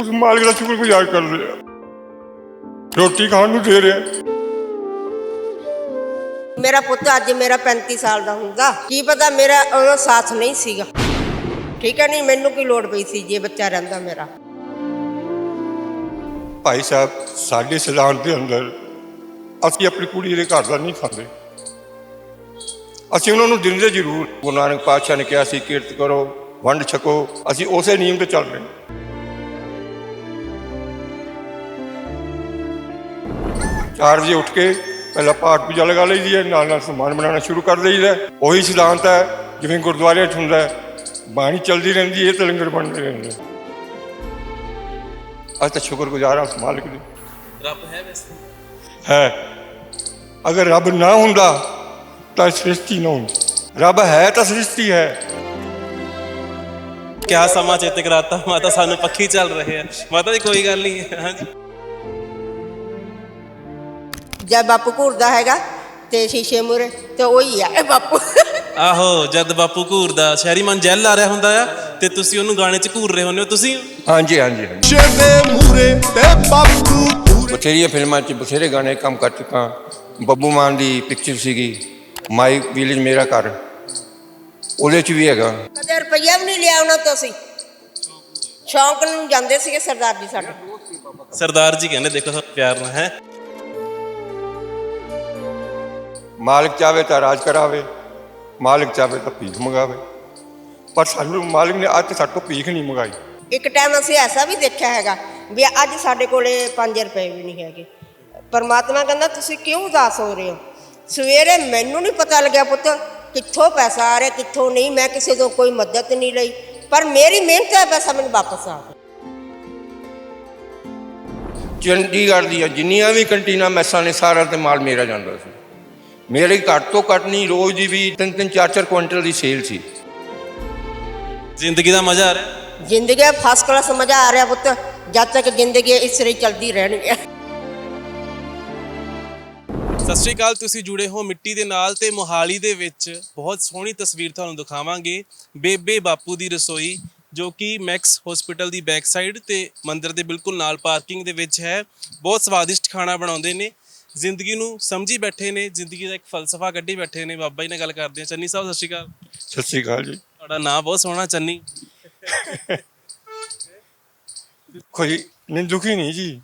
ਉਸ ਮਾਲਕ ਦਾ ਸ਼ੁਕਰਗੁਜ਼ਾਰ ਕਰਦੇ ਆ ਰੋਟੀ ਖਾਣ ਨੂੰ ਦੇ ਰਿਹਾ। ਮੇਰਾ ਪੁੱਤ ਅੱਜ ਮੇਰਾ 35 ਸਾਲ ਦਾ ਹੁੰਦਾ। ਕੀ ਪਤਾ ਮੇਰਾ ਉਹਦਾ ਸਾਥ ਨਹੀਂ ਸੀਗਾ। ਠੀਕ ਹੈ ਨਹੀਂ ਮੈਨੂੰ ਕੀ ਲੋੜ ਪਈ ਸੀ ਜੇ ਬੱਚਾ ਰਹਿੰਦਾ ਮੇਰਾ। ਭਾਈ ਸਾਹਿਬ ਸਾਡੇ ਸਿਧਾਂਤ ਦੇ ਅੰਦਰ ਅਸੀਂ ਆਪਣੀ ਕੁੜੀ ਦੇ ਘਰ ਦਾ ਨਹੀਂ ਖਾਂਦੇ। ਅਸੀਂ ਉਹਨਾਂ ਨੂੰ ਦਿੰਦੇ ਜ਼ਰੂਰ। ਗੁਰੂ ਨਾਨਕ ਪਾਤਸ਼ਾਹ ਨੇ ਕਿਹਾ ਸੀ ਕੀਰਤ ਕਰੋ ਵੰਡ ਛਕੋ। ਅਸੀਂ ਉਸੇ ਨਿਯਮ ਤੇ ਚੱਲ ਰਹੇ ਹਾਂ। ਚਾਰ ਵਜੇ ਉੱਠ ਕੇ ਪਹਿਲਾਂ ਪਾਠ ਪੂਜਾ ਲਗਾ ਲਈਦੀ ਹੈ ਨਾਲ ਨਾਲ ਸਮਾਨ ਬਣਾਉਣਾ ਸ਼ੁਰੂ ਕਰ ਦਈਦਾ। ਉਹੀ ਸਿਧਾਂਤ ਹੈ ਜਿਵੇਂ ਗੁਰਦੁਆਰੇ 'ਚ ਹੁੰਦਾ ਬਾਣੀ ਚੱਲਦੀ ਰਹਿੰਦੀ ਹੈ ਤੇ ਲੰਗਰ ਬਣਦੇ ਰਹਿੰਦੇ ਅੱਜ ਤਾਂ ਸ਼ੁਕਰਗੁਜ਼ਾਰ ਹਾਂ ਮਾਲਕ ਦੇ। ਰੱਬ ਹੈ ਵੈਸੇ? ਹੈ। ਅਗਰ ਰੱਬ ਨਾ ਹੁੰਦਾ ਤਾਂ ਸ੍ਰਿਸ਼ਟੀ ਨਾ ਹੁੰਦੀ। ਰੱਬ ਹੈ ਤਾਂ ਸ੍ਰਿਸ਼ਟੀ ਹੈ। ਕਿਆ ਸਮਾਂ ਚੇਤੇ ਕਰਾਤਾ? ਮਾਤਾ ਸਾਨੂੰ ਪੱਖੀ ਚੱਲ ਰਹੇ ਆ। ਮਾਤਾ ਦੀ ਕੋਈ ਗੱਲ ਨਹੀਂ। ਹੈ ਹਾਂਜੀ। ਜਦ ਬਾਪੂ ਘੂਰਦਾ ਹੈਗਾ ਤੇ ਸ਼ੀਸ਼ੇ ਮੂਰੇ ਤੇ ਉਹੀ ਆ ਇਹ ਬਾਪੂ। ਆਹੋ ਜਦ ਬਾਪੂ ਘੂਰਦਾ ਸ਼ਹਿਰੀ ਮਨ ਜੈਲ ਆ ਰਿਹਾ ਹੁੰਦਾ ਆ ਤੇ ਤੁਸੀਂ ਉਹਨੂੰ ਗਾਣੇ 'ਚ ਘੂਰ ਰਹੇ ਹੁੰਦੇ ਹੋ ਤੁਸੀਂ? ਹਾਂਜੀ ਹਾਂਜੀ ਹਾਂਜੀ। ਮੂਰੇ ਤੇ ਬਾਪੂ ਬਥੇਰੀਆਂ ਫਿਲਮਾਂ 'ਚ ਬਥੇਰੇ ਗਾਣੇ ਕੰਮ ਕਰ ਚੁੱਕਾ। ਬੱਬੂ ਮਾਨ ਦੀ ਪਿਕਚਰ ਸੀਗੀ ਮਾਈ ਵਿਲੇਜ ਮੇਰਾ ਘਰ ਉਹਦੇ 'ਚ ਵੀ ਹੈਗਾ। ਕਦੇ ਰੁਪਈਆ ਵੀ ਨਹੀਂ ਲਿਆ ਉਹਨਾਂ ਤੋਂ ਅਸੀਂ। ਸ਼ੌਂਕ ਨੂੰ ਜਾਂਦੇ ਸੀਗੇ ਸਰਦਾਰ ਜੀ ਸਾਡੇ। ਸਰਦਾਰ ਜੀ ਕਹਿੰਦੇ ਦੇਖੋ ਸਭ ਪਿਆਰ ਨਾਲ ਹੈ। ਮਾਲਕ ਚਾਵੇ ਤਾਂ ਰਾਜ ਕਰਾਵੇ ਮਾਲਕ ਚਾਵੇ ਤਾਂ ਭੀਖ ਮੰਗਾਵੇ। ਪਰ ਸਾਨੂੰ ਮਾਲਕ ਨੇ ਅੱਜ ਸਾਡੇ ਤੋਂ ਭੀਖ ਨਹੀਂ ਮੰਗਾਈ। ਇੱਕ ਟਾਈਮ ਅਸੀਂ ਐਸਾ ਵੀ ਦੇਖਿਆ ਹੈਗਾ ਵੀ ਅੱਜ ਸਾਡੇ ਕੋਲੇ 5 ਰੁਪਏ ਵੀ ਨਹੀਂ ਹੈਗੇ। ਪਰਮਾਤਮਾ ਕਹਿੰਦਾ ਤੁਸੀਂ ਕਿਉਂ ਉਦਾਸ ਹੋ ਰਹੇ ਹੋ? ਸਵੇਰੇ ਮੈਨੂੰ ਨਹੀਂ ਪਤਾ ਲੱਗਿਆ ਪੁੱਤ ਕਿੱਥੋਂ ਪੈਸਾ ਆ ਰਿਹਾ ਕਿੱਥੋਂ ਨਹੀਂ ਮੈਂ ਕਿਸੇ ਤੋਂ ਕੋਈ ਮਦਦ ਨਹੀਂ ਲਈ। ਪਰ ਮੇਰੀ ਮਿਹਨਤ ਦਾ ਪੈਸਾ ਮੈਨੂੰ ਵਾਪਸ ਆ ਗਿਆ। ਚੰਡੀਗੜ੍ਹ ਦੀਆਂ ਜਿੰਨੀਆਂ ਵੀ ਕੰਟੀਨਾਂ ਮੈਸਾਂ ਨੇ ਸਾਰਾ ਤੇ ਮਾਲ ਮੇਰਾ ਜਾਂਦਾ ਸੀ। ਮੇਰੇ ਘੱਟ ਤੋਂ ਘੱਟ ਨਹੀਂ ਰੋਜ਼ ਦੀ ਵੀ ਤਿੰਨ ਤਿੰਨ ਚਾਰ ਚਾਰ ਕੁਇੰਟਲ ਦੀ ਸੇਲ ਸੀ। ਜ਼ਿੰਦਗੀ ਦਾ ਮਜ਼ਾ ਆ ਰਿਹਾ? ਜ਼ਿੰਦਗੀ ਫਸਟ ਕਲਾਸ ਮਜ਼ਾ ਆ ਰਿਹਾ ਪੁੱਤ। ਜਦ ਤੱਕ ਜ਼ਿੰਦਗੀ ਇਸ ਤਰ੍ਹਾਂ ਹੀ ਚੱਲਦੀ ਰਹਿਣੀ ਹੈ ਸਤਿ ਸ਼੍ਰੀ ਅਕਾਲ ਤੁਸੀਂ ਜੁੜੇ ਹੋ ਮਿੱਟੀ ਦੇ ਨਾਲ ਤੇ ਮੋਹਾਲੀ ਦੇ ਵਿੱਚ। ਬਹੁਤ ਸੋਹਣੀ ਤਸਵੀਰ ਤੁਹਾਨੂੰ ਦਿਖਾਵਾਂਗੇ। ਬੇਬੇ ਬਾਪੂ ਦੀ ਰਸੋਈ ਜੋ ਕਿ ਮੈਕਸ ਹਸਪੀਟਲ ਦੀ ਬੈਕ ਸਾਈਡ ਤੇ ਮੰਦਿਰ ਦੇ ਬਿਲਕੁਲ ਨਾਲ ਪਾਰਕਿੰਗ ਦੇ ਵਿੱਚ ਹੈ। ਬਹੁਤ ਸਵਾਦਿਸ਼ਟ ਖਾਣਾ ਬਣਾਉਂਦੇ ਨੇ। ਜ਼ਿੰਦਗੀ ਨੂੰ ਸਮਝੀ ਬੈਠੇ ਨੇ ਜ਼ਿੰਦਗੀ ਦਾ ਇੱਕ ਫਲਸਫਾ ਕੱਢੀ ਬੈਠੇ ਨੇ। ਬਾਬਾ ਜੀ ਨਾਲ ਗੱਲ ਕਰਦੇ ਆ ਚੰਨੀ ਸਾਹਿਬ ਸਤਿ ਸ਼੍ਰੀ ਅਕਾਲ। ਸਤਿ ਸ਼੍ਰੀ ਅਕਾਲ ਜੀ। ਤੁਹਾਡਾ ਨਾਮ ਬਹੁਤ ਸੋਹਣਾ ਚੰਨੀ। ਕੋਈ ਨਹੀਂ ਦੁਖੀ ਨਹੀਂ ਜੀ।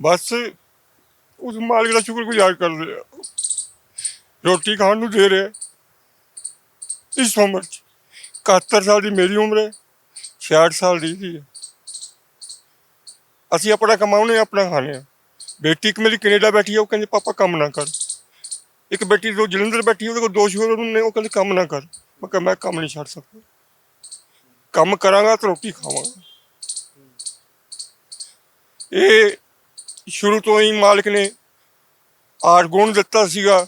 ਬਸ ਉਸ ਮਾਲਕ ਦਾ ਸ਼ੁਕਰਗੁਜ਼ਾਰ ਕਰਦੇ ਆ। ਰੋਟੀ ਖਾਣ ਨੂੰ ਦੇ ਰਿਹਾ। ਇਸ ਉਮਰ ਚ 71 ਸਾਲ ਦੀ ਮੇਰੀ ਉਮਰ ਹੈ 66 ਸਾਲ ਦੀ ਦੀ ਅਸੀਂ ਆਪਣਾ ਕਮਾਉਣੇ ਆਪਣਾ ਖਾਣੇ ਆ ਬੇਟੀ ਇੱਕ ਮੇਰੀ ਕੈਨੇਡਾ ਬੈਠੀ ਹੈ ਉਹ ਕਹਿੰਦੀ ਪਾਪਾ ਕੰਮ ਨਾ ਕਰ। ਇੱਕ ਬੇਟੀ ਜੋ ਜਲੰਧਰ ਬੈਠੀ ਉਹਦੇ ਕੋਲ ਦੋ ਸ਼ੋਰ ਨੇ ਉਹ ਕਹਿੰਦੀ ਕੰਮ ਨਾ ਕਰ। ਮੈਂ ਕਿਹਾ ਮੈਂ ਕੰਮ ਨਹੀਂ ਛੱਡ ਸਕਦਾ। ਕੰਮ ਕਰਾਂਗਾ ਤਾਂ ਰੋਟੀ ਖਾਵਾਂਗਾ। ਇਹ ਸ਼ੁਰੂ ਤੋਂ ਹੀ ਮਾਲਕ ਨੇ ਆਰ ਗੁਣ ਦਿੱਤਾ ਸੀਗਾ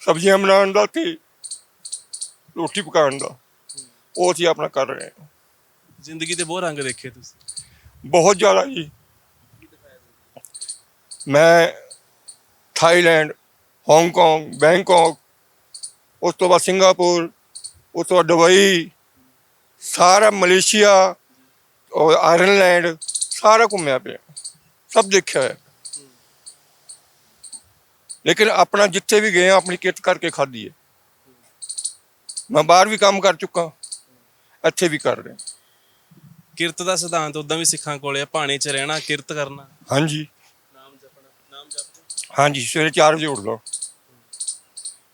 ਸਬਜ਼ੀਆਂ ਬਣਾਉਣ ਦਾ ਤੇ ਰੋਟੀ ਪਕਾਉਣ ਦਾ। ਉਹ ਅਸੀਂ ਆਪਣਾ ਕਰ ਰਹੇ ਹਾਂ। ਜ਼ਿੰਦਗੀ ਦੇ ਬਹੁਤ ਰੰਗ ਦੇਖੇ ਤੁਸੀਂ। ਬਹੁਤ ਜ਼ਿਆਦਾ ਜੀ। ਮੈਂ ਥਾਈਲੈਂਡ ਹਾਂਗਕਾਂਗ ਬੈਂਕਾਕ ਉਸ ਤੋਂ ਬਾਅਦ ਸਿੰਗਾਪੁਰ ਉਸ ਤੋਂ ਬਾਅਦ ਦੁਬਈ ਸਾਰਾ ਮਲੇਸ਼ੀਆ ਔਰ ਆਇਰਲੈਂਡ ਸਾਰਾ ਘੁੰਮਿਆ ਪਿਆ। ਸਭ ਦੇਖਿਆ ਹੈ ਲੇਕਿਨ ਆਪਣਾ ਜਿੱਥੇ ਵੀ ਗਏ ਹਾਂ, ਆਪਣੀ ਕਿਰਤ ਕਰਕੇ ਖਾਧੀ ਹੈ। ਮੈਂ ਬਾਹਰ ਵੀ ਕੰਮ ਕਰ ਚੁੱਕਾ ਇੱਥੇ ਵੀ ਕਰ ਰਿਹਾ। ਕਿਰਤ ਦਾ ਸਿਧਾਂਤ ਉਦਾਂ ਵੀ ਸਿੱਖਾਂ ਕੋਲੇ ਆ ਭਾਣੇ 'ਚ ਰਹਿਣਾ ਕਿਰਤ ਕਰਨਾ। ਹਾਂਜੀ। ਹਾਂਜੀ, ਸਵੇਰੇ 4 ਵਜੇ ਉੱਠ ਉੱਠਦਾ।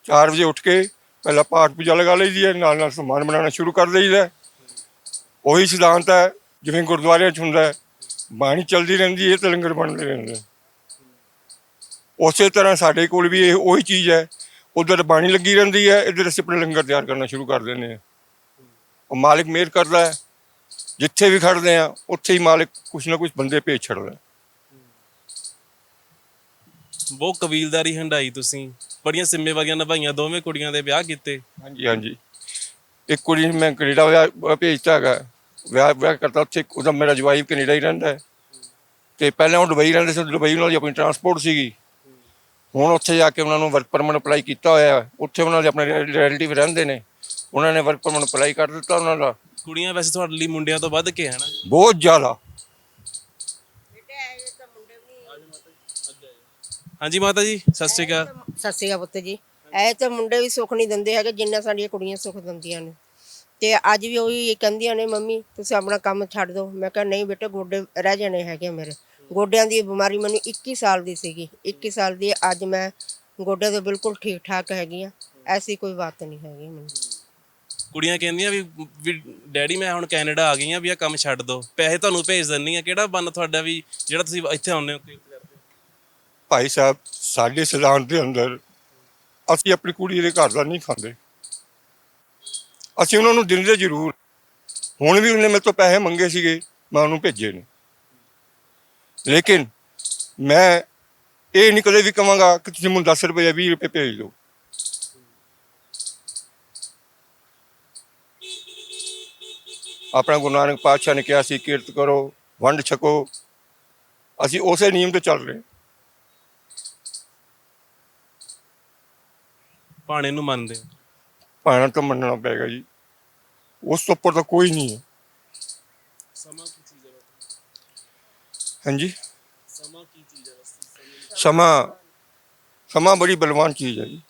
4 ਵਜੇ ਉੱਠ ਕੇ ਪਹਿਲਾਂ ਪਾਠ ਪੂਜਾ ਲਗਾ ਲਈਦੀ ਹੈ, ਨਾਲ ਨਾਲ ਸਮਾਨ ਬਣਾਉਣਾ ਸ਼ੁਰੂ ਕਰ ਦਈਦਾ ਉਹੀ ਸਿਧਾਂਤ ਹੈ, ਜਿਵੇਂ ਗੁਰਦੁਆਰਿਆਂ 'ਚ ਹੁੰਦਾ ਹੈ, ਬਾਣੀ ਚੱਲਦੀ ਰਹਿੰਦੀ ਹੈ ਤੇ ਲੰਗਰ ਬਣਦੇ ਰਹਿੰਦੇ ਉਸੇ ਤਰ੍ਹਾਂ ਸਾਡੇ ਕੋਲ ਵੀ ਇਹ ਉਹੀ ਚੀਜ਼ ਹੈ, ਉਧਰ ਬਾਣੀ ਲੱਗੀ ਰਹਿੰਦੀ ਹੈ, ਇੱਧਰ ਅਸੀਂ ਆਪਣੇ ਲੰਗਰ ਤਿਆਰ ਕਰਨਾ ਸ਼ੁਰੂ ਕਰ ਦਿੰਦੇ ਹਾਂ। ਉਹ ਮਾਲਕ ਮਿਹਰ ਕਰਦਾ ਹੈ, ਜਿੱਥੇ ਵੀ ਖੜਦੇ ਆ ਉੱਥੇ ਹੀ ਮਾਲਿਕ ਕੁਛ ਨਾ ਕੁਛ ਬੰਦੇ ਭੇਜ ਛੱਡਦਾ ਬਹੁਤ ਕਬੀਲਦਾਰੀ ਹੰਡਾਈ ਤੁਸੀਂ। ਬੜੀਆਂ ਜ਼ਿੰਮੇਵਾਰੀਆਂ ਨਿਭਾਈਆਂ ਦੋਵੇਂ ਕੁੜੀਆਂ ਦੇ ਵਿਆਹ ਕੀਤੇ। ਹਾਂਜੀ ਹਾਂਜੀ। ਇੱਕ ਕੁੜੀ ਨੂੰ ਮੈਂ ਕੈਨੇਡਾ ਵਿਆਹ ਭੇਜਤਾ ਹੈਗਾ। ਵਿਆਹ ਵਿਆਹ ਕਰਤਾ ਉੱਥੇ ਉਹਦਾ ਮੇਰਾ ਜਵਾਈ ਕੈਨੇਡਾ ਹੀ ਰਹਿੰਦਾ ਹੈ। ਤੇ ਪਹਿਲਾਂ ਉਹ ਦੁਬਈ ਰਹਿੰਦੇ ਸੀ ਦੁਬਈ ਉਹਨਾਂ ਦੀ ਆਪਣੀ ਟਰਾਂਸਪੋਰਟ ਸੀਗੀ। ਹੁਣ ਉੱਥੇ ਜਾ ਕੇ ਉਹਨਾਂ ਨੂੰ ਵਰਕ ਪਰਮਿਟ ਅਪਲਾਈ ਕੀਤਾ ਹੋਇਆ ਹੈ। ਉੱਥੇ ਉਹਨਾਂ ਦੇ ਆਪਣੇ ਰਿਲੇਟਿਵ ਰਹਿੰਦੇ ਨੇ। ਉਹਨਾਂ ਨੇ ਵਰਕ ਪਰਮਿਟ ਅਪਲਾਈ ਕਰ ਦਿੱਤਾ ਉਹਨਾਂ ਦਾ। ਕੁੜੀਆਂ ਵੈਸੇ ਤੁਹਾਡੇ ਲਈ ਮੁੰਡਿਆਂ ਤੋਂ ਵੱਧ ਕੇ ਹੈ ਨਾ। ਬਹੁਤ ਜ਼ਿਆਦਾ। ਹਾਂਜੀ ਮਾਤਾ ਜੀ ਸਤਿ ਸ਼੍ਰੀ ਅਕਾਲ। ਸਤਿ ਸ਼੍ਰੀ ਅਕਾਲ ਪੁੱਤ ਜੀ। ਐ ਤਾਂ ਮੁੰਡੇ ਵੀ ਸੁੱਖ ਨਹੀਂ ਦਿੰਦੇ ਹੈਗੇ ਜਿੰਨਾ ਸਾਡੀਆਂ ਕੁੜੀਆਂ ਸੁੱਖ ਦਿੰਦੀਆਂ ਨੇ। ਤੇ ਅੱਜ ਵੀ ਉਹੀ ਕਹਿੰਦੀਆਂ ਨੇ ਮੰਮੀ ਤੁਸੀਂ ਆਪਣਾ ਕੰਮ ਛੱਡ ਦਿਓ। ਮੈਂ ਕਿਹਾ ਨਹੀਂ ਬੇਟਾ ਗੋਡੇ ਰਹਿ ਜਾਣੇ ਹੈਗੇ ਮੇਰੇ। ਗੋਡਿਆਂ ਦੀ ਬਿਮਾਰੀ ਮੈਨੂੰ 21 ਸਾਲ ਦੀ ਸੀਗੀ। 21 ਸਾਲ ਦੀ ਅੱਜ ਮੈਂ ਗੋਡਿਆਂ ਤੋਂ ਬਿਲਕੁਲ ਠੀਕ ਠਾਕ ਹੈਗੀ ਆ ਐਸੀ ਕੋਈ ਬਾਤ ਨਹੀਂ ਹੈਗੀ ਮੈਨੂੰ। ਕੁੜੀਆਂ ਕਹਿੰਦੀਆਂ ਵੀ ਵੀ ਡੈਡੀ ਮੈਂ ਹੁਣ ਕੈਨੇਡਾ ਆ ਗਈ ਆ ਵੀ ਇਹ ਕੰਮ ਛੱਡ ਦੋ ਪੈਸੇ ਤੁਹਾਨੂੰ ਭੇਜ ਦਿੰਨੀ ਆ ਕਿਹੜਾ ਬੰਨ ਤੁਹਾਡਾ ਵੀ ਜਿਹੜਾ ਤੁਸੀਂ ਇੱਥੇ ਆਉਂਦੇ ਹੋ ਹੋ? ਭਾਈ ਸਾਹਿਬ, ਸਾਡੇ ਸਿਧਾਂਤ ਦੇ ਅੰਦਰ ਅਸੀਂ ਆਪਣੀ ਕੁੜੀ ਦੇ ਘਰ ਦਾ ਨਹੀਂ ਖਾਂਦੇ। ਅਸੀਂ ਉਹਨਾਂ ਨੂੰ ਦਿੰਦੇ ਜ਼ਰੂਰ। ਹੁਣ ਵੀ ਉਹਨੇ ਮੇਰੇ ਤੋਂ ਪੈਸੇ ਮੰਗੇ ਸੀਗੇ, ਮੈਂ ਉਹਨੂੰ ਭੇਜੇ ਨੇ। ਲੇਕਿਨ ਮੈਂ ਇਹ ਨਹੀਂ ਕਦੇ ਵੀ ਕਵਾਂਗਾ ਕਿ ਤੁਸੀਂ ਮੈਨੂੰ 10 ਰੁਪਏ ਜਾਂ 20 ਰੁਪਏ ਭੇਜ ਦਿਓ। ਆਪਣਾ ਗੁਰੂ ਨਾਨਕ ਪਾਤਸ਼ਾਹ ਨੇ ਕਿਹਾ ਸੀ, ਕੀਰਤ ਕਰੋ, ਵੰਡ ਛਕੋ। ਅਸੀਂ ਉਸੇ ਨਿਯਮ ਤੇ ਚੱਲ ਰਹੇ। ਭਾਣੇ ਨੂੰ ਮੰਨਦੇ ਹੋ? ਭਾਣਾ ਤਾਂ ਮੰਨਣਾ ਪਏਗਾ ਜੀ। ਉਸ ਤੋਂ ਉੱਪਰ ਤਾਂ ਕੋਈ ਨਹੀਂ ਹੈ। ਸਮਾਂ ਕੀ ਚੀਜ਼ ਹੈ ਹਾਂਜੀ? ਸਮਾਂ ਕੀ ਚੀਜ਼ ਹੈ ਸਮਾਂ ਸਮਾਂ ਬੜੀ ਬਲਵਾਨ ਚੀਜ਼ ਹੈ ਜੀ।